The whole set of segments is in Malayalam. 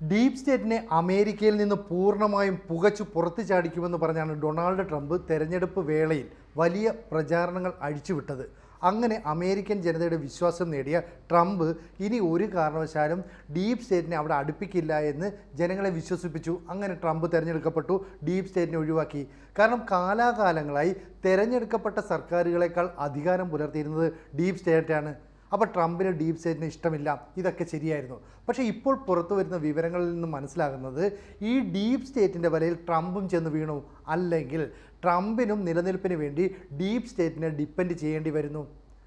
ഡീപ് സ്റ്റേറ്റിനെ അമേരിക്കയിൽ നിന്ന് പൂർണമായും പുകച്ചു പുറത്തു ചാടിക്കുമെന്ന് പറഞ്ഞാണ് ഡൊണാൾഡ് ട്രംപ് തെരഞ്ഞെടുപ്പ് വേളയിൽ വലിയ പ്രചാരണങ്ങൾ അഴിച്ചുവിട്ടത്. അങ്ങനെ അമേരിക്കൻ ജനതയുടെ വിശ്വാസം നേടിയ ട്രംപ് ഇനി ഒരു കാരണവശാലും ഡീപ് സ്റ്റേറ്റിനെ അവിടെ അടുപ്പിക്കില്ല എന്ന് ജനങ്ങളെ വിശ്വസിപ്പിച്ചു. അങ്ങനെ ട്രംപ് തിരഞ്ഞെടുക്കപ്പെട്ടു ഡീപ് സ്റ്റേറ്റിനെ ഒഴിവാക്കി. കാരണം കാലാകാലങ്ങളായി തിരഞ്ഞെടുക്കപ്പെട്ട സർക്കാരുകളെക്കാൾ അധികാരം പുലർത്തിയിരുന്നത് ഡീപ് സ്റ്റേറ്റാണ്. അപ്പോൾ ട്രംപിന് ഡീപ് സ്റ്റേറ്റിന് ഇഷ്ടമില്ല. ഇതൊക്കെ ശരിയായിരുന്നു. പക്ഷേ ഇപ്പോൾ പുറത്തു വരുന്ന വിവരങ്ങളിൽ നിന്ന് മനസ്സിലാകുന്നത് ഈ ഡീപ് സ്റ്റേറ്റിന്റെ വലയിൽ ട്രംപും ചെന്ന് വീണു. അല്ലെങ്കിൽ ട്രംപിനും നിലനിൽപ്പിന് വേണ്ടി ഡീപ് സ്റ്റേറ്റിനെ ഡിപ്പെൻഡ് ചെയ്യേണ്ടി വരുന്നു.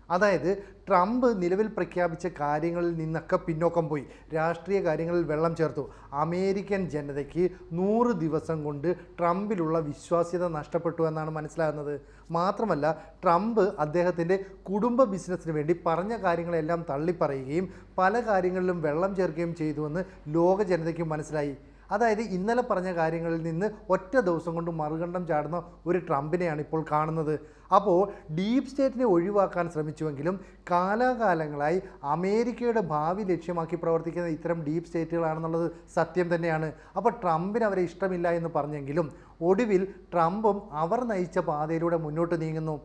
അതായത് ട്രംപ് നിലവിൽ പ്രഖ്യാപിച്ച കാര്യങ്ങളിൽ നിന്നൊക്കെ പിന്നോക്കം പോയി. രാഷ്ട്രീയ കാര്യങ്ങളിൽ വെള്ളം ചേർത്തു. അമേരിക്കൻ ജനതയ്ക്ക് നൂറ് ദിവസം കൊണ്ട് ട്രംപിലുള്ള വിശ്വാസ്യത നഷ്ടപ്പെട്ടു എന്നാണ് മനസ്സിലാകുന്നത്. മാത്രമല്ല ട്രംപ് അദ്ദേഹത്തിന്റെ കുടുംബ ബിസിനസ്സിന് വേണ്ടി പറഞ്ഞ കാര്യങ്ങളെല്ലാം തള്ളിപ്പറയുകയും പല കാര്യങ്ങളിലും വെള്ളം ചേർക്കുകയും ചെയ്തുവെന്ന് ലോക ജനതയ്ക്ക് മനസ്സിലായി. അതായത് ഇന്നലെ പറഞ്ഞ കാര്യങ്ങളിൽ നിന്ന് ഒറ്റ ദിവസം കൊണ്ട് മറുകണ്ഠം ചാടുന്ന ഒരു ട്രംപിനെയാണ് ഇപ്പോൾ കാണുന്നത്. അപ്പോൾ ഡീപ് സ്റ്റേറ്റിനെ ഒഴിവാക്കാൻ ശ്രമിച്ചുവെങ്കിലും കാലാകാലങ്ങളായി അമേരിക്കയുടെ ഭാവി ലക്ഷ്യമാക്കി പ്രവർത്തിക്കുന്ന ഇത്തരം ഡീപ് സ്റ്റേറ്റുകളാണെന്നുള്ളത് സത്യം തന്നെയാണ്. അപ്പോൾ ട്രംപിന് അവരെ ഇഷ്ടമില്ല എന്ന് പറഞ്ഞെങ്കിലും ഒടുവിൽ ട്രംപും അവർ നയിച്ച പാതയിലൂടെ മുന്നോട്ട് നീങ്ങുന്നു.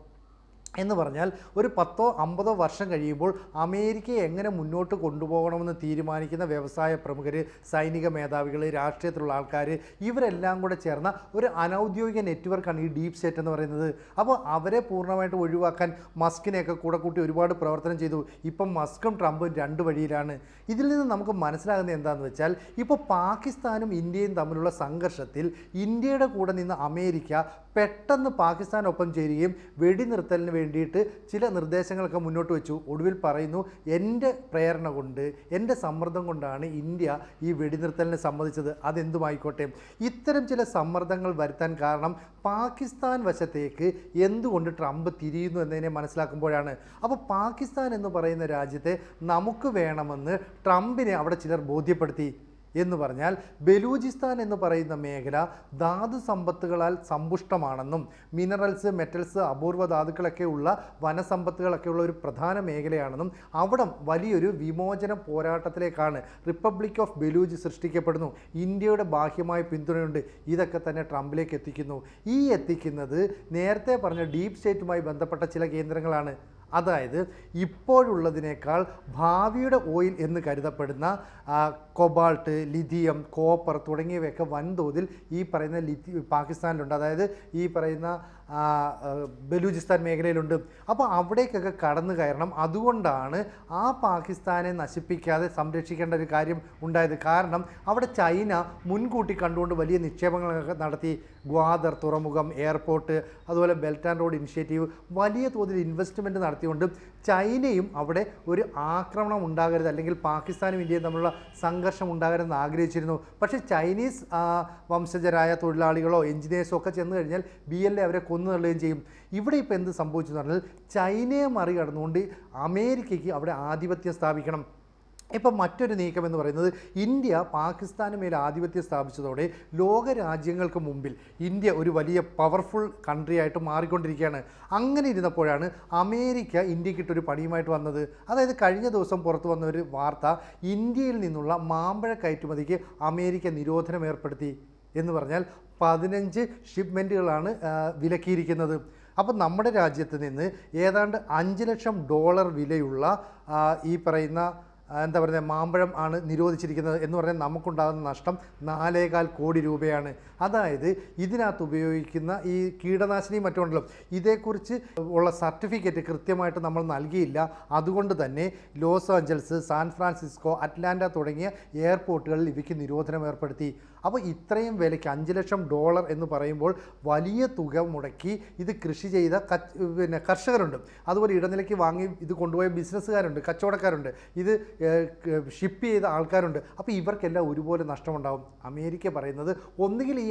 എന്ന് പറഞ്ഞാൽ ഒരു പത്തോ അമ്പതോ വർഷം കഴിയുമ്പോൾ അമേരിക്കയെ എങ്ങനെ മുന്നോട്ട് കൊണ്ടുപോകണമെന്ന് തീരുമാനിക്കുന്ന വ്യവസായ പ്രമുഖർ സൈനിക മേധാവികൾ രാഷ്ട്രീയത്തിലുള്ള ആൾക്കാർ ഇവരെല്ലാം കൂടെ ചേർന്ന ഒരു അനൗദ്യോഗിക നെറ്റ്വർക്കാണ് ഈ ഡീപ് സെറ്റ് എന്ന് പറയുന്നത്. അപ്പോൾ അവരെ പൂർണമായിട്ട് ഒഴിവാക്കാൻ മസ്കിനെയൊക്കെ കൂടെ കൂട്ടി ഒരുപാട് പ്രവർത്തനം ചെയ്തു. ഇപ്പം മസ്കും ട്രംപും രണ്ട് വഴിയിലാണ്. ഇതിൽ നിന്ന് നമുക്ക് മനസ്സിലാകുന്നത് എന്താണെന്ന് വെച്ചാൽ ഇപ്പോൾ പാകിസ്ഥാനും ഇന്ത്യയും തമ്മിലുള്ള സംഘർഷത്തിൽ ഇന്ത്യയുടെ കൂടെ നിന്ന് അമേരിക്ക പെട്ടെന്ന് പാകിസ്ഥാനൊപ്പം ചേരുകയും വെടിനിർത്തലിന് വേണ്ടിയിട്ട് ചില നിർദ്ദേശങ്ങളൊക്കെ മുന്നോട്ട് വെച്ചു. ഒടുവിൽ പറയുന്നു എന്റെ പ്രേരണ കൊണ്ട് എന്റെ സമ്മർദ്ദം കൊണ്ടാണ് ഇന്ത്യ ഈ വെടിനിർത്തലിനെ സംബന്ധിച്ചത് അതെന്തുമായിക്കോട്ടെ? ഇത്തരം ചില സമ്മർദ്ദങ്ങൾ വരുത്താൻ കാരണം പാകിസ്ഥാൻ വശത്തേക്ക് എന്തുകൊണ്ട് ട്രംപ് തിരിയുന്നു എന്നതിനെ മനസ്സിലാക്കുമ്പോഴാണ്. അപ്പോൾ പാകിസ്ഥാൻ എന്ന് പറയുന്ന രാജ്യത്തെ നമുക്ക് വേണമെന്ന് ട്രംപിനെ അവിടെ ചിലർ ബോധ്യപ്പെടുത്തി. എന്ന് പറഞ്ഞാൽ ബലൂചിസ്ഥാൻ എന്ന് പറയുന്ന മേഖല ധാതു സമ്പത്തുകളാൽ സമ്പുഷ്ടമാണെന്നും മിനറൽസ് മെറ്റൽസ് അപൂർവ ധാതുക്കളൊക്കെ ഉള്ള വനസമ്പത്തുകളൊക്കെ ഉള്ള ഒരു പ്രധാന മേഖലയാണെന്നും അവിടം വലിയൊരു വിമോചന പോരാട്ടത്തിലേക്കാണ് റിപ്പബ്ലിക് ഓഫ് ബലൂജ് സൃഷ്ടിക്കപ്പെടുന്നു. ഇന്ത്യയുടെ ബാഹ്യമായ പിന്തുണയുണ്ട്. ഇതൊക്കെ തന്നെ ട്രംപിലേക്ക് എത്തിക്കുന്നു. ഈ എത്തിക്കുന്നത് നേരത്തെ പറഞ്ഞ ഡീപ് സ്റ്റേറ്റുമായി ബന്ധപ്പെട്ട ചില കേന്ദ്രങ്ങളാണ്. അതായത് ഇപ്പോഴുള്ളതിനേക്കാൾ ഭാവിയുടെ ഓയിൽ എന്ന് കരുതപ്പെടുന്ന കൊബാൾട്ട് ലിഥിയം കോപ്പർ തുടങ്ങിയവയൊക്കെ വൻതോതിൽ ഈ പറയുന്ന ലിഥി പാകിസ്ഥാനിലുണ്ട്. അതായത് ഈ പറയുന്ന ബലൂചിസ്ഥാൻ മേഖലയിലുണ്ട്. അപ്പോൾ അവിടേക്കൊക്കെ കടന്നു കയറണം. അതുകൊണ്ടാണ് ആ പാകിസ്ഥാനെ നശിപ്പിക്കാതെ സംരക്ഷിക്കേണ്ട ഒരു കാര്യം ഉണ്ടായത്. കാരണം അവിടെ ചൈന മുൻകൂട്ടി കണ്ടുകൊണ്ട് വലിയ നിക്ഷേപങ്ങളൊക്കെ നടത്തി. ഗ്വാദർ തുറമുഖം എയർപോർട്ട് അതുപോലെ ബെൽറ്റ് ആൻഡ് റോഡ് ഇനിഷ്യേറ്റീവ് വലിയ തോതിൽ ഇൻവെസ്റ്റ്മെന്റ് നടത്തിക്കൊണ്ട് ചൈനയും അവിടെ ഒരു ആക്രമണം ഉണ്ടാകരുത് അല്ലെങ്കിൽ പാകിസ്ഥാനും ഇന്ത്യയും തമ്മിലുള്ള സംഘർഷം ഉണ്ടാകരുതെന്ന് ആഗ്രഹിച്ചിരുന്നു. പക്ഷേ ചൈനീസ് വംശജരായ തൊഴിലാളികളോ എഞ്ചിനീയേഴ്സോ ഒക്കെ ചെന്ന് കഴിഞ്ഞാൽ ബി എൽ എ അവരെ കൊന്നു തള്ളുകയും ചെയ്യും. ഇവിടെ ഇപ്പോൾ എന്ത് സംഭവിച്ചു എന്ന് പറഞ്ഞാൽ ചൈനയെ മറികടന്നുകൊണ്ട് അമേരിക്കയ്ക്ക് അവിടെ ആധിപത്യം സ്ഥാപിക്കണം. ഇപ്പം മറ്റൊരു നീക്കം എന്ന് പറയുന്നത് ഇന്ത്യ പാകിസ്ഥാന് മേൽ ആധിപത്യം സ്ഥാപിച്ചതോടെ ലോക രാജ്യങ്ങൾക്ക് മുമ്പിൽ ഇന്ത്യ ഒരു വലിയ പവർഫുൾ കൺട്രി ആയിട്ട് മാറിക്കൊണ്ടിരിക്കുകയാണ്. അങ്ങനെ ഇരുന്നപ്പോഴാണ് അമേരിക്ക ഇന്ത്യക്കിട്ടൊരു പണിയുമായിട്ട് വന്നത്. അതായത് കഴിഞ്ഞ ദിവസം പുറത്തു വന്ന ഒരു വാർത്ത ഇന്ത്യയിൽ നിന്നുള്ള മാമ്പഴ കയറ്റുമതിക്ക് അമേരിക്ക നിരോധനം ഏർപ്പെടുത്തി എന്ന് പറഞ്ഞാൽ പതിനഞ്ച് ഷിപ്മെന്റുകളാണ് വിലക്കിയിരിക്കുന്നത്. അപ്പോൾ നമ്മുടെ രാജ്യത്ത് നിന്ന് ഏതാണ്ട് അഞ്ച് ലക്ഷം ഡോളർ വിലയുള്ള ഈ പറയുന്ന എന്താ പറയുക മാമ്പഴം ആണ് നിരോധിച്ചിരിക്കുന്നത് എന്ന് പറഞ്ഞാൽ നമുക്കുണ്ടാകുന്ന നഷ്ടം നാലേകാൽ കോടി രൂപയാണ്. അതായത് ഇതിനകത്ത് ഉപയോഗിക്കുന്ന ഈ കീടനാശിനി മറ്റുണ്ടല്ലോ ഇതേക്കുറിച്ച് ഉള്ള സർട്ടിഫിക്കറ്റ് കൃത്യമായിട്ട് നമ്മൾ നൽകിയില്ല. അതുകൊണ്ട് തന്നെ Los Angeles San Francisco Atlanta തുടങ്ങിയ എയർപോർട്ടുകളിൽ ഇവയ്ക്ക് നിരോധനം ഏർപ്പെടുത്തി. അപ്പോൾ ഇത്രയും വിലയ്ക്ക് അഞ്ച് ലക്ഷം ഡോളർ എന്ന് പറയുമ്പോൾ വലിയ തുക മുടക്കി ഇത് കൃഷി ചെയ്ത പിന്നെ കർഷകരുണ്ട്. അതുപോലെ ഇടനിലയ്ക്ക് വാങ്ങി ഇത് കൊണ്ടുപോയ ബിസിനസ്സുകാരുണ്ട് കച്ചവടക്കാരുണ്ട്. ഇത് ഷിപ്പ് ചെയ്ത ആൾക്കാരുണ്ട്. അപ്പോൾ ഇവർക്കെല്ലാം ഒരുപോലെ നഷ്ടമുണ്ടാകും അമേരിക്ക പറയുന്നത് ഒന്നുകിൽ ഈ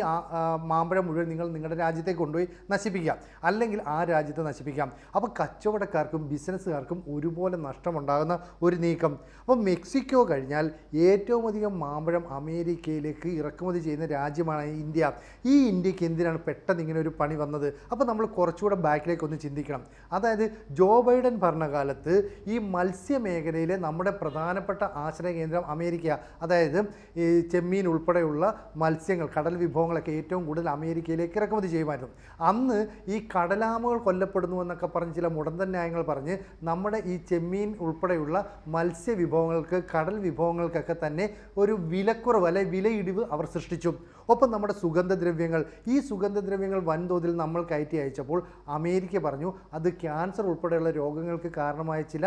മാമ്പഴം മുഴുവൻ നിങ്ങൾ നിങ്ങളുടെ രാജ്യത്തേക്ക് കൊണ്ടുപോയി നശിപ്പിക്കാം. അല്ലെങ്കിൽ ആ രാജ്യത്തെ നശിപ്പിക്കാം. അപ്പോൾ കച്ചവടക്കാർക്കും ബിസിനസ്സുകാർക്കും ഒരുപോലെ നഷ്ടമുണ്ടാകുന്ന ഒരു നീക്കം. അപ്പോൾ മെക്സിക്കോ കഴിഞ്ഞാൽ ഏറ്റവും അധികം മാമ്പഴം അമേരിക്കയിലേക്ക് ഇറക്കുമതി ചെയ്യുന്ന രാജ്യമാണ് ഇന്ത്യ. ഈ ഇന്ത്യയ്ക്ക് എന്തിനാണ് പെട്ടെന്ന് ഇങ്ങനെ ഒരു പണി വന്നത്? അപ്പോൾ നമ്മൾ കുറച്ചുകൂടെ ബാക്കിലേക്ക് ഒന്ന് ചിന്തിക്കണം. അതായത് ജോ ബൈഡൻ ഭരണകാലത്ത് ഈ മത്സ്യ മേഖലയിലെ നമ്മുടെ പ്രധാനപ്പെട്ട ആശ്രയ കേന്ദ്രം അമേരിക്ക. അതായത് ഈ ചെമ്മീൻ ഉൾപ്പെടെയുള്ള മത്സ്യങ്ങൾ കടൽ വിഭവങ്ങളൊക്കെ ഏറ്റവും കൂടുതൽ അമേരിക്കയിലേക്ക് ഇറക്കുമതി ചെയ്യുമായിരുന്നു. അന്ന് ഈ കടലാമകൾ കൊല്ലപ്പെടുന്നു എന്നൊക്കെ പറഞ്ഞ് ചില മുടന്തൻ ന്യായങ്ങൾ പറഞ്ഞ് നമ്മുടെ ഈ ചെമ്മീൻ ഉൾപ്പെടെയുള്ള മത്സ്യ വിഭവങ്ങൾക്ക് കടൽ വിഭവങ്ങൾക്കൊക്കെ തന്നെ ഒരു വിലക്കുറവ് അല്ലെ വിലയിടിവ് അവർ സൃഷ്ടിച്ചു. ഒപ്പം നമ്മുടെ സുഗന്ധദ്രവ്യങ്ങൾ. ഈ സുഗന്ധദ്രവ്യങ്ങൾ വൻതോതിൽ നമ്മൾ കയറ്റി അയച്ചപ്പോൾ അമേരിക്ക പറഞ്ഞു അത് ക്യാൻസർ ഉൾപ്പെടെയുള്ള രോഗങ്ങൾക്ക് കാരണമായ ചില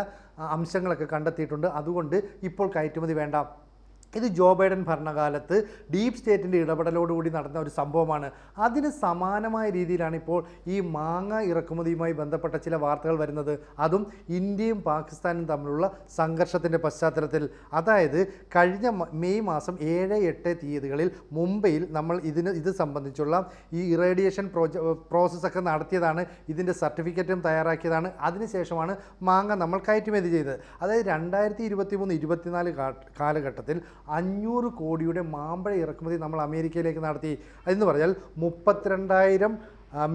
അംശങ്ങളൊക്കെ കണ്ടെത്തിയിട്ടുണ്ട്. അതുകൊണ്ട് ഇപ്പോൾ കയറ്റുമതി വേണ്ട. ഇത് ജോ ബൈഡൻ ഭരണകാലത്ത് ഡീപ് സ്റ്റേറ്റിന്റെ ഇടപെടലോടുകൂടി നടന്ന ഒരു സംഭവമാണ്. അതിന് സമാനമായ രീതിയിലാണ് ഇപ്പോൾ ഈ മാങ്ങ ഇറക്കുമതിയുമായി ബന്ധപ്പെട്ട ചില വാർത്തകൾ വരുന്നത്. അതും ഇന്ത്യയും പാകിസ്ഥാനും തമ്മിലുള്ള സംഘർഷത്തിന്റെ പശ്ചാത്തലത്തിൽ. അതായത് കഴിഞ്ഞ മെയ് മാസം ഏഴ് എട്ട് തീയതികളിൽ മുംബൈയിൽ നമ്മൾ ഇതിന് ഇത് സംബന്ധിച്ചുള്ള ഈ ഇറേഡിയേഷൻ പ്രോജ പ്രോസസ്സൊക്കെ നടത്തിയതാണ്. ഇതിന്റെ സർട്ടിഫിക്കറ്റും തയ്യാറാക്കിയതാണ്. അതിനുശേഷമാണ് മാങ്ങ നമ്മൾ കയറ്റുമതി ചെയ്തത്. അതായത് രണ്ടായിരത്തി ഇരുപത്തി മൂന്ന് ഇരുപത്തിനാല് കാലഘട്ടത്തിൽ അഞ്ഞൂറ് കോടിയുടെ മാമ്പഴ ഇറക്കുമതി നമ്മൾ അമേരിക്കയിലേക്ക് നടത്തി. എന്ന് പറഞ്ഞാൽ മുപ്പത്തിരണ്ടായിരം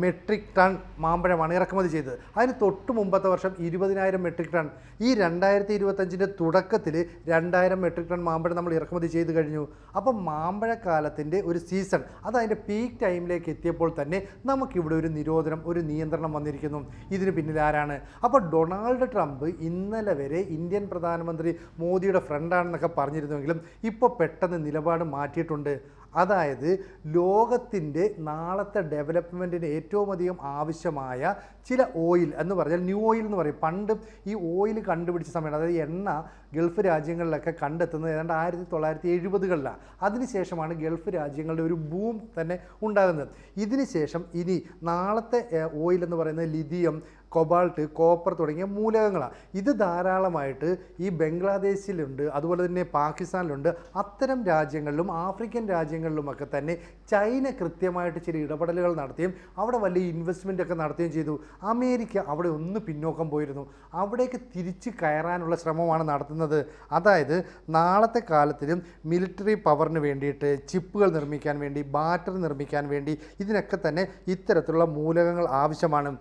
മെട്രിക് ടൺ മാമ്പഴമാണ് ഇറക്കുമതി ചെയ്തത്. അതിന് തൊട്ട് മുമ്പത്തെ വർഷം ഇരുപതിനായിരം മെട്രിക് ടൺ ഈ രണ്ടായിരത്തി ഇരുപത്തഞ്ചിന്റെ തുടക്കത്തിൽ രണ്ടായിരം മെട്രിക് ടൺ മാമ്പഴം നമ്മൾ ഇറക്കുമതി ചെയ്ത് കഴിഞ്ഞു. അപ്പം മാമ്പഴക്കാലത്തിന്റെ ഒരു സീസൺ അത് അതിന്റെ പീക്ക് ടൈമിലേക്ക് എത്തിയപ്പോൾ തന്നെ നമുക്കിവിടെ ഒരു നിരോധനം ഒരു നിയന്ത്രണം വന്നിരിക്കുന്നു. ഇതിന് പിന്നിൽ ആരാണ്? അപ്പോൾ ഡൊണാൾഡ് ട്രംപ് ഇന്നലെ വരെ ഇന്ത്യൻ പ്രധാനമന്ത്രി മോദിയുടെ ഫ്രണ്ടാണെന്നൊക്കെ പറഞ്ഞിരുന്നുവെങ്കിലും ഇപ്പോൾ പെട്ടെന്ന് നിലപാട് മാറ്റിയിട്ടുണ്ട്. അതായത് ലോകത്തിന്റെ നാളത്തെ ഡെവലപ്മെന്റിന് ഏറ്റവും അധികം ആവശ്യമായ ചില ഓയിൽ എന്ന് പറഞ്ഞാൽ ന്യൂ ഓയിൽ എന്ന് പറയും. പണ്ട് ഈ ഓയിൽ കണ്ടുപിടിച്ച സമയത്ത് അതായത് എണ്ണ ഗൾഫ് രാജ്യങ്ങളിലൊക്കെ കണ്ടെത്തുന്നത് ഏതാണ്ട് ആയിരത്തി തൊള്ളായിരത്തി എഴുപതുകളിലാണ് അതിനുശേഷമാണ് ഗൾഫ് രാജ്യങ്ങളുടെ ഒരു ബൂം തന്നെ ഉണ്ടാകുന്നത്. ഇതിനുശേഷം ഇനി നാളത്തെ ഓയിൽ എന്ന് പറയുന്നത് ലിഥിയം കൊബാൾട്ട് കോപ്പർ തുടങ്ങിയ മൂലകങ്ങളാണ്. ഇത് ധാരാളമായിട്ട് ഈ ബംഗ്ലാദേശിലുണ്ട് അതുപോലെ തന്നെ പാകിസ്ഥാനിലുണ്ട്. അത്തരം രാജ്യങ്ങളിലും ആഫ്രിക്കൻ രാജ്യങ്ങളിലുമൊക്കെ തന്നെ ചൈന കൃത്യമായിട്ട് ചില ഇടപെടലുകൾ നടത്തുകയും അവിടെ വലിയ ഇൻവെസ്റ്റ്മെന്റ് ഒക്കെ നടത്തുകയും ചെയ്തു. അമേരിക്ക അവിടെ ഒന്ന് പിന്നോക്കം പോയിരുന്നു. അവിടേക്ക് തിരിച്ച് കയറാനുള്ള ശ്രമമാണ് നടത്തുന്നത്. അതായത് നാളത്തെ കാലത്തിലും മിലിറ്ററി പവറിന് വേണ്ടിയിട്ട് ചിപ്പുകൾ നിർമ്മിക്കാൻ വേണ്ടി ബാറ്ററി നിർമ്മിക്കാൻ വേണ്ടി ഇതിനൊക്കെ തന്നെ ഇത്തരത്തിലുള്ള മൂലകങ്ങൾ ആവശ്യമാണ്.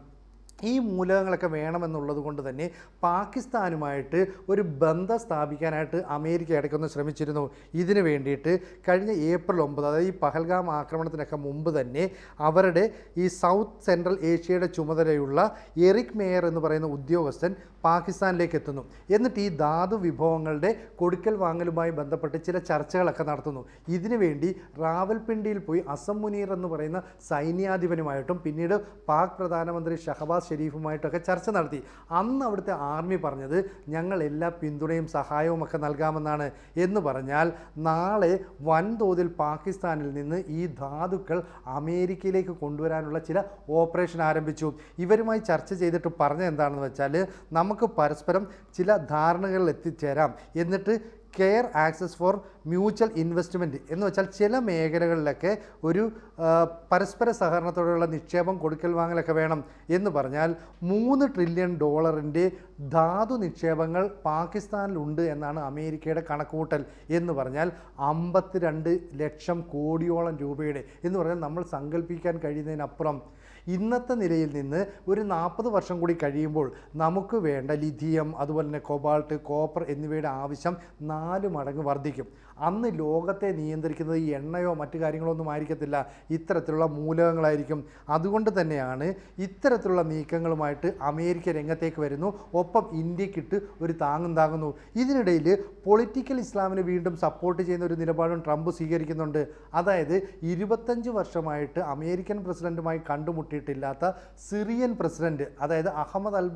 ഈ മൂലകങ്ങളൊക്കെ വേണമെന്നുള്ളത് കൊണ്ട് തന്നെ പാകിസ്ഥാനുമായിട്ട് ഒരു ബന്ധം സ്ഥാപിക്കാനായിട്ട് അമേരിക്ക ഇടയ്ക്കൊന്ന് ശ്രമിച്ചിരുന്നു. ഇതിനു വേണ്ടിയിട്ട് കഴിഞ്ഞ ഏപ്രിൽ ഒമ്പത് അതായത് ഈ പഹൽഗാം ആക്രമണത്തിനൊക്കെ മുമ്പ് തന്നെ അവരുടെ ഈ സൗത്ത് സെൻട്രൽ ഏഷ്യയുടെ ചുമതലയുള്ള എറിക് മേയർ എന്ന് പറയുന്ന ഉദ്യോഗസ്ഥൻ പാകിസ്ഥാനിലേക്ക് എത്തുന്നു എന്നിട്ട് ഈ ധാതു വിഭവങ്ങളുടെ കൊടുക്കൽ വാങ്ങലുമായി ബന്ധപ്പെട്ട് ചില ചർച്ചകളൊക്കെ നടത്തുന്നു. ഇതിനുവേണ്ടി റാവൽപിണ്ടിയിൽ പോയി അസം മുനീർ എന്ന് പറയുന്ന സൈന്യാധിപനുമായിട്ടും പിന്നീട് പാക് പ്രധാനമന്ത്രി ഷഹബാസ് ഷെരീഫുമായിട്ടൊക്കെ ചർച്ച നടത്തി. അന്ന് അവിടുത്തെ ആർമി പറഞ്ഞത് ഞങ്ങൾ എല്ലാ പിന്തുണയും സഹായവും ഒക്കെ നൽകാമെന്നാണ് എന്ന് പറഞ്ഞാൽ നാളെ വൻതോതിൽ പാകിസ്ഥാനിൽ നിന്ന് ഈ ധാതുക്കൾ അമേരിക്കയിലേക്ക് കൊണ്ടുവരാനുള്ള ചില ഓപ്പറേഷൻ ആരംഭിച്ചു. ഇവരുമായി ചർച്ച ചെയ്തിട്ട് പറഞ്ഞ എന്താണെന്ന് വെച്ചാൽ നമുക്ക് പരസ്പരം ചില ധാരണകളിൽ എത്തിച്ചേരാം. എന്നിട്ട് care access for mutual investment എന്ന് വെച്ചാൽ ചില മേഖലകളിലൊക്കെ ഒരു പരസ്പര സഹകരണത്തോടെയുള്ള നിക്ഷേപം കൊടുക്കൽ വാങ്ങലൊക്കെ വേണം എന്ന് പറഞ്ഞാൽ മൂന്ന് ട്രില്യൺ ഡോളറിന്റെ ധാതു നിക്ഷേപങ്ങൾ പാകിസ്ഥാനിലുണ്ട് എന്നാണ് അമേരിക്കയുടെ കണക്കൂട്ടൽ എന്ന് പറഞ്ഞാൽ അമ്പത്തിരണ്ട് ലക്ഷം കോടിയോളം രൂപയുടെ എന്ന് പറഞ്ഞാൽ നമ്മൾ സങ്കല്പിക്കാൻ കഴിയുന്നതിനപ്പുറം ഇന്നത്തെ നിലയിൽ നിന്ന് ഒരു നാൽപ്പത് വർഷം കൂടി കഴിയുമ്പോൾ നമുക്ക് വേണ്ട ലിഥിയം അതുപോലെ തന്നെ കൊബാൾട്ട് കോപ്പർ എന്നിവയുടെ ആവശ്യം നാല് മടങ്ങ് വർദ്ധിക്കും. അന്ന് ലോകത്തെ നിയന്ത്രിക്കുന്നത് ഈ എണ്ണയോ മറ്റു കാര്യങ്ങളോ ഒന്നും ആയിരിക്കത്തില്ല. ഇത്തരത്തിലുള്ള മൂലകങ്ങളായിരിക്കും. അതുകൊണ്ട് തന്നെയാണ് ഇത്തരത്തിലുള്ള നീക്കങ്ങളുമായിട്ട് അമേരിക്ക രംഗത്തേക്ക് വരുന്നു. ഒപ്പം ഇന്ത്യക്കിട്ട് ഒരു താങ്ങും താങ്ങുന്നു. ഇതിനിടയിൽ പൊളിറ്റിക്കൽ ഇസ്ലാമിനെ വീണ്ടും സപ്പോർട്ട് ചെയ്യുന്ന ഒരു നിലപാടും ട്രംപ് സ്വീകരിക്കുന്നുണ്ട്. അതായത് ഇരുപത്തഞ്ച് വർഷമായിട്ട് അമേരിക്കൻ പ്രസിഡന്റുമായി കണ്ടുമുട്ടിയിട്ടില്ലാത്ത സിറിയൻ പ്രസിഡന്റ് അതായത് അഹമ്മദ് അൽ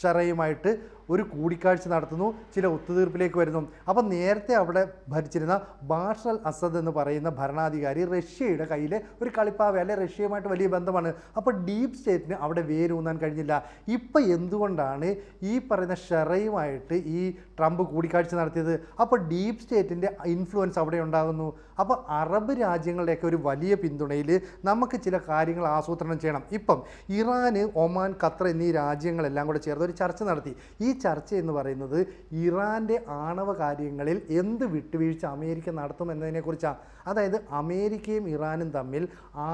ഷറയുമായിട്ട് ഒരു കൂടിക്കാഴ്ച നടത്തുന്നു ചില ഒത്തുതീർപ്പിലേക്ക് വരുന്നു. അപ്പം നേരത്തെ അവിടെ ഭരിച്ചിരുന്ന ബാഷൽ അസദ് എന്ന് പറയുന്ന ഭരണാധികാരി റഷ്യയുടെ കയ്യിലെ ഒരു കളിപ്പാവ അല്ലെ റഷ്യയുമായിട്ട് വലിയ ബന്ധമാണ്. അപ്പോൾ ഡീപ് സ്റ്റേറ്റിന് അവിടെ വേരൂന്നാൻ കഴിഞ്ഞില്ല. ഇപ്പം എന്തുകൊണ്ടാണ് ഈ പറയുന്ന ഷെറയുമായിട്ട് ഈ ട്രംപ് കൂടിക്കാഴ്ച നടത്തിയത്? അപ്പോൾ ഡീപ് സ്റ്റേറ്റിന്റെ ഇൻഫ്ലുവൻസ് അവിടെ ഉണ്ടാകുന്നു. അപ്പോൾ അറബ് രാജ്യങ്ങളുടെയൊക്കെ ഒരു വലിയ പിന്തുണയിൽ നമുക്ക് ചില കാര്യങ്ങൾ ആസൂത്രണം ചെയ്യണം. ഇപ്പം ഇറാൻ ഒമാൻ ഖത്തർ എന്നീ രാജ്യങ്ങളെല്ലാം കൂടെ ചേർന്ന് ഒരു ചർച്ച നടത്തി. ഈ ചർച്ച എന്ന് പറയുന്നത് ഇറാന്റെ ആണവ കാര്യങ്ങളിൽ എന്ത് വിട്ടുവീഴ്ച അമേരിക്ക നടത്തും എന്നതിനെക്കുറിച്ചാണ് അതായത് അമേരിക്കയും ഇറാനും തമ്മിൽ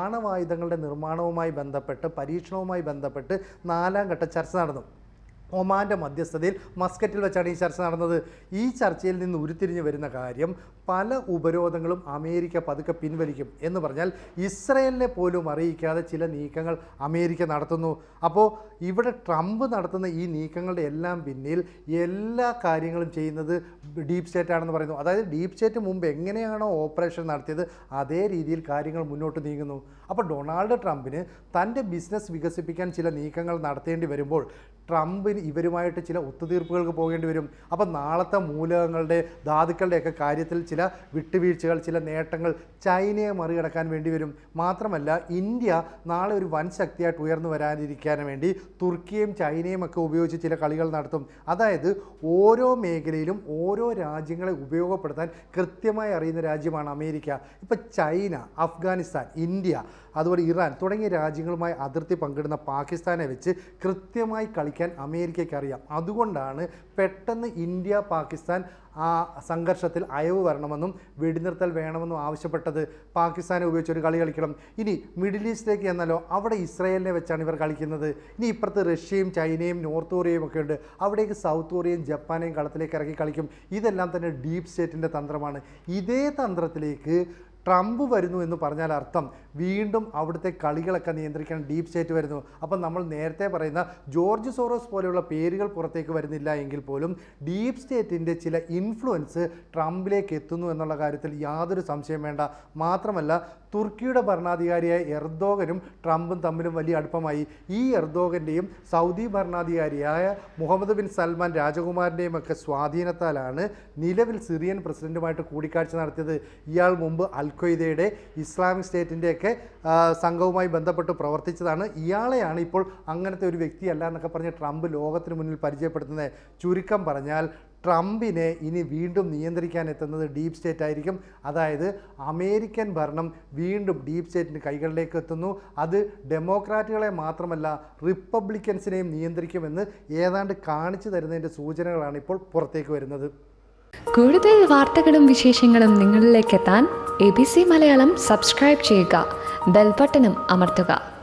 ആണവായുധങ്ങളുടെ നിർമ്മാണവുമായി ബന്ധപ്പെട്ട് പരീക്ഷണവുമായി ബന്ധപ്പെട്ട് നാലാം ഘട്ട ചർച്ച നടന്നു. ഒമാന്റെ മധ്യസ്ഥതയിൽ മസ്കറ്റിൽ വെച്ചാണ് ഈ ചർച്ച നടന്നത്. ഈ ചർച്ചയിൽ നിന്ന് ഉരുത്തിരിഞ്ഞു വരുന്ന കാര്യം പല ഉപരോധങ്ങളും അമേരിക്ക പതുക്കെ പിൻവലിക്കും എന്ന് പറഞ്ഞാൽ ഇസ്രയേലിനെ പോലും അറിയിക്കാതെ ചില നീക്കങ്ങൾ അമേരിക്ക നടത്തുന്നു. അപ്പോൾ ഇവിടെ ട്രംപ് നടത്തുന്ന ഈ നീക്കങ്ങളുടെ എല്ലാം പിന്നിൽ എല്ലാ കാര്യങ്ങളും ചെയ്യുന്നത് ഡീപ് സ്റ്റേറ്റ് ആണെന്ന് പറയുന്നു. അതായത് ഡീപ് സ്റ്റേറ്റ് മുമ്പ് എങ്ങനെയാണോ ഓപ്പറേഷൻ നടത്തിയത് അതേ രീതിയിൽ കാര്യങ്ങൾ മുന്നോട്ട് നീങ്ങുന്നു. അപ്പോൾ ഡൊണാൾഡ് ട്രംപിന് തന്റെ ബിസിനസ് വികസിപ്പിക്കാൻ ചില നീക്കങ്ങൾ നടത്തേണ്ടി വരുമ്പോൾ ട്രംപിന് ഇവരുമായിട്ട് ചില ഒത്തുതീർപ്പുകൾക്ക് പോകേണ്ടി വരും. അപ്പം നാളത്തെ മൂലകങ്ങളുടെ ധാതുക്കളുടെയൊക്കെ കാര്യത്തിൽ ചില വിട്ടുവീഴ്ചകൾ ചില നേട്ടങ്ങൾ ചൈനയെ മറികടക്കാൻ വേണ്ടി വരും. മാത്രമല്ല ഇന്ത്യ നാളെ ഒരു വൻ ശക്തിയായിട്ട് ഉയർന്നു വരാനിരിക്കാൻ വേണ്ടി തുർക്കിയും ചൈനയും ഒക്കെ ഉപയോഗിച്ച് ചില കളികൾ നടത്തും. അതായത് ഓരോ മേഖലയിലും ഓരോ രാജ്യങ്ങളെ ഉപയോഗപ്പെടുത്താൻ കൃത്യമായി അറിയുന്ന രാജ്യമാണ് അമേരിക്ക. ഇപ്പം ചൈന അഫ്ഗാനിസ്ഥാൻ ഇന്ത്യ അതുപോലെ ഇറാൻ തുടങ്ങിയ രാജ്യങ്ങളുമായി അതിർത്തി പങ്കിടുന്ന പാകിസ്ഥാനെ വെച്ച് കൃത്യമായി കളിക്കാൻ അമേരിക്കയ്ക്ക് അറിയാം. അതുകൊണ്ടാണ് പെട്ടെന്ന് ഇന്ത്യ പാകിസ്ഥാൻ ആ സംഘർഷത്തിൽ അയവ് വരണമെന്നും വെടിനിർത്തൽ വേണമെന്നും ആവശ്യപ്പെട്ടത്. പാകിസ്ഥാനെ ഉപയോഗിച്ച് ഒരു കളി കളിക്കണം. ഇനി മിഡിൽ ഈസ്റ്റിലേക്ക് എന്നാലോ അവിടെ ഇസ്രയേലിനെ വെച്ചാണ് ഇവർ കളിക്കുന്നത്. ഇനി ഇപ്പുറത്ത് റഷ്യയും ചൈനയും നോർത്ത് കൊറിയയും ഒക്കെ ഉണ്ട്. അവിടേക്ക് സൗത്ത് കൊറിയയും ജപ്പാനെയും കളത്തിലേക്ക് ഇറക്കി കളിക്കും. ഇതെല്ലാം തന്നെ ഡീപ് സ്റ്റേറ്റിന്റെ തന്ത്രമാണ്. ഇതേ തന്ത്രത്തിലേക്ക് ട്രംപ് വരുന്നു എന്ന് പറഞ്ഞാൽ അർത്ഥം വീണ്ടും അവിടുത്തെ കളികളൊക്കെ നിയന്ത്രിക്കാൻ ഡീപ് സ്റ്റേറ്റ് വരുന്നു. അപ്പം നമ്മൾ നേരത്തെ പറയുന്ന ജോർജ് സോറോസ് പോലെയുള്ള പേരുകൾ പുറത്തേക്ക് വരുന്നില്ല എങ്കിൽ പോലും ഡീപ് സ്റ്റേറ്റിന്റെ ചില ഇൻഫ്ലുവൻസ് ട്രംപിലേക്ക് എത്തുന്നു എന്നുള്ള കാര്യത്തിൽ യാതൊരു സംശയം വേണ്ട. മാത്രമല്ല തുർക്കിയുടെ ഭരണാധികാരിയായ എർദോഗനും ട്രംപും തമ്മിലും വലിയ അടുപ്പമായി. ഈ എർദോഗന്റെയും സൗദി ഭരണാധികാരിയായ മുഹമ്മദ് ബിൻ സൽമാൻ രാജകുമാരന്റെയും ഒക്കെ സ്വാധീനത്താലാണ് നിലവിൽ സിറിയൻ പ്രസിഡന്റുമായിട്ട് കൂടിക്കാഴ്ച നടത്തിയത്. ഇയാൾ മുമ്പ് അൽ ഖ്വയ്ദയുടെ ഇസ്ലാമിക് സ്റ്റേറ്റിന്റെയൊക്കെ സംഘവുമായി ബന്ധപ്പെട്ട് പ്രവർത്തിച്ചതാണ്. ഇയാളെയാണ് ഇപ്പോൾ അങ്ങനത്തെ ഒരു വ്യക്തിയല്ല എന്നൊക്കെ പറഞ്ഞ് ട്രംപ് ലോകത്തിന് മുന്നിൽ പരിചയപ്പെടുത്തുന്നത്. ചുരുക്കം പറഞ്ഞാൽ ട്രംപിനെ ഇനി വീണ്ടും നിയന്ത്രിക്കാൻ എത്തുന്നത് ഡീപ് സ്റ്റേറ്റ് ആയിരിക്കും. അതായത് അമേരിക്കൻ ഭരണം വീണ്ടും ഡീപ് സ്റ്റേറ്റിന്റെ കൈകളിലേക്ക് എത്തുന്നു. അത് ഡെമോക്രാറ്റുകളെ മാത്രമല്ല റിപ്പബ്ലിക്കൻസിനെയും നിയന്ത്രിക്കുമെന്ന് ഏതാണ്ട് കാണിച്ചു തരുന്നതിന്റെ സൂചനകളാണ് ഇപ്പോൾ പുറത്തേക്ക് വരുന്നത്. കൂടുതൽ വാർത്തകളും വിശേഷങ്ങളും നിങ്ങളിലേക്ക് എത്താൻ A B C Malayalam subscribe ചെയ്യുക. ബെൽബട്ടനും അമർത്തുക.